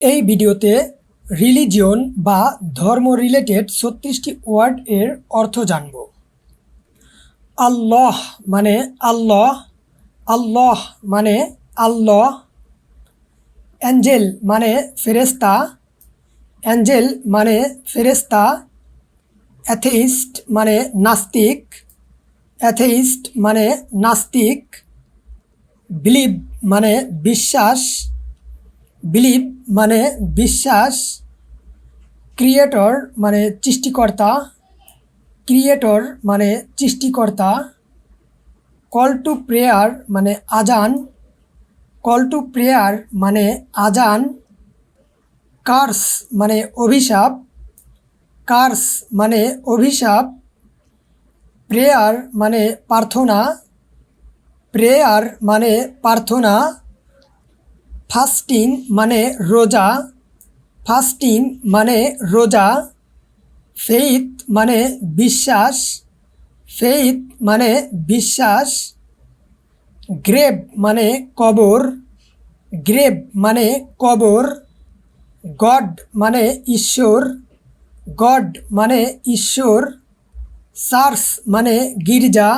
এই ভিডিওতে রিলিজিয়ন বা ধর্ম রিলেটেড ছত্রিশটি ওয়ার্ড এর অর্থ জানব। আল্লাহ মানে আল্লাহ আল্লাহ মানে আল্লাহ, অ্যাঞ্জেল মানে ফেরেস্তা অ্যাঞ্জেল মানে ফেরেস্তা অ্যাথেইস্ট মানে নাস্তিক, অ্যাথেইস্ট মানে নাস্তিক, বিলিভ মানে বিশ্বাস বিলিভ মানে বিশ্বাস ক্রিয়েটর মানে সৃষ্টিকর্তা ক্রিয়েটর মানে সৃষ্টিকর্তা কল টু প্রেয়ার মানে আজান কল টু প্রেয়ার মানে আজান কার্স মানে অভিশাপ কার্স মানে অভিশাপ প্রেয়ার মানে প্রার্থনা প্রেয়ার মানে প্রার্থনা ফাস্টিং মানে রোজা ফাস্টিং মানে রোজা, ফেইথ মানে বিশ্বাস, ফেইথ মানে বিশ্বাস গ্রেভ মানে কবর গ্রেভ মানে কবর, গড মানে ঈশ্বর, গড মানে ঈশ্বর চার্চ মানে গির্জা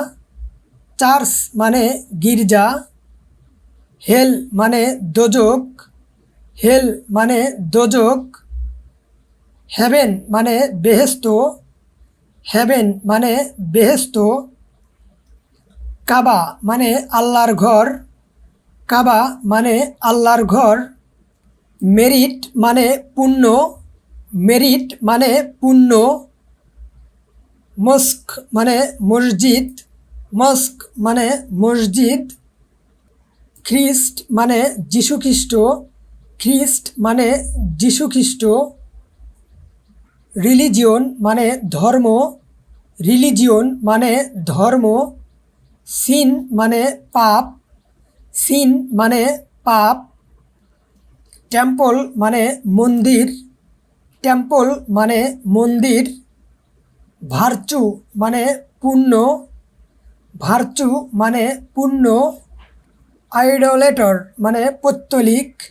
চার্চ মানে গির্জা হেল মানে দোজক, হেল মানে দোজক হেভেন মানে বেহেস্ত হেভেন মানে বেহেস্ত, কাবা মানে আল্লাহর ঘর, কাবা মানে আল্লাহর ঘর, মেরিট মানে পুণ্য, মেরিট মানে পুণ্য, মস্ক মানে মসজিদ, মস্ক মানে মসজিদ খ্রিস্ট মানে যীশুখ্রিস্ট, খ্রিস্ট মানে যীশুখ্রিস্ট, রিলিজিয়ন মানে ধর্ম, রিলিজিয়ন মানে ধর্ম, সিন মানে পাপ, সিন মানে পাপ, টেম্পল মানে মন্দির, টেম্পল মানে মন্দির, ভার্চু মানে পুণ্য, ভার্চু মানে পুণ্য আইডলেটর মানে পত্তলিক।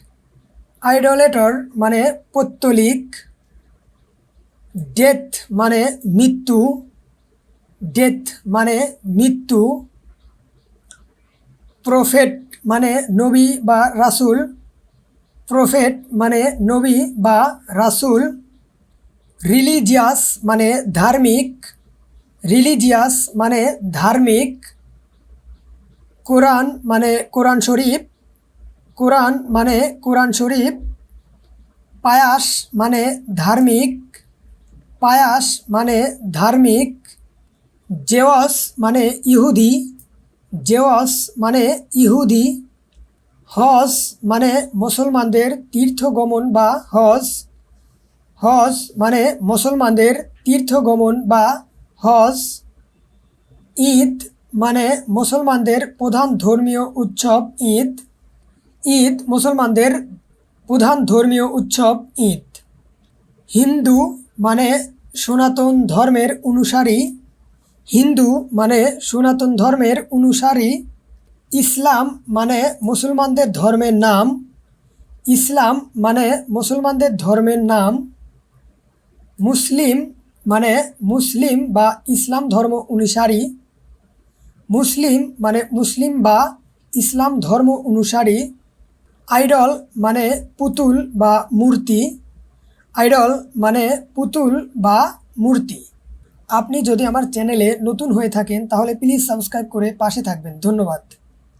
আইডলেটর মানে পত্তলিক। ডেথ মানে মৃত্যু। ডেথ মানে মৃত্যু। প্রফেট মানে নবী বা রাসুল। প্রফেট মানে নবী বা রাসুল। রিলিজিয়াস মানে ধার্মিক। রিলিজিয়াস মানে ধার্মিক। কোরআন মানে কোরআন শরীফ, কোরআন মানে কোরআন শরীফ, পায়াস মানে ধার্মিক, পায়াস মানে ধার্মিক, জেওয়াস মানে ইহুদি, জেওয়াস মানে ইহুদি, হজ মানে মুসলমানদের তীর্থগমন বা হজ হজ মানে মুসলমানদের তীর্থগমন বা হজ, ঈদ মানে মুসলমানদের প্রধান ধর্মীয় উৎসব ঈদ। ঈদ মুসলমানদের প্রধান ধর্মীয় উৎসব ঈদ। হিন্দু মানে সনাতন ধর্মের অনুসারী। হিন্দু মানে সনাতন ধর্মের অনুসারী। ইসলাম মানে মুসলমানদের ধর্মের নাম। ইসলাম মানে মুসলমানদের ধর্মের নাম। মুসলিম মানে মুসলিম বা ইসলাম ধর্ম অনুসারী। মুসলিম মানে মুসলিম বা ইসলাম ধর্ম অনুসারী, আইডল মানে পুতুল বা মূর্তি, আইডল মানে পুতুল বা মূর্তি। আপনি যদি আমার চ্যানেলে নতুন হয়ে থাকেন তাহলে প্লিজ সাবস্ক্রাইব করে পাশে থাকবেন। ধন্যবাদ।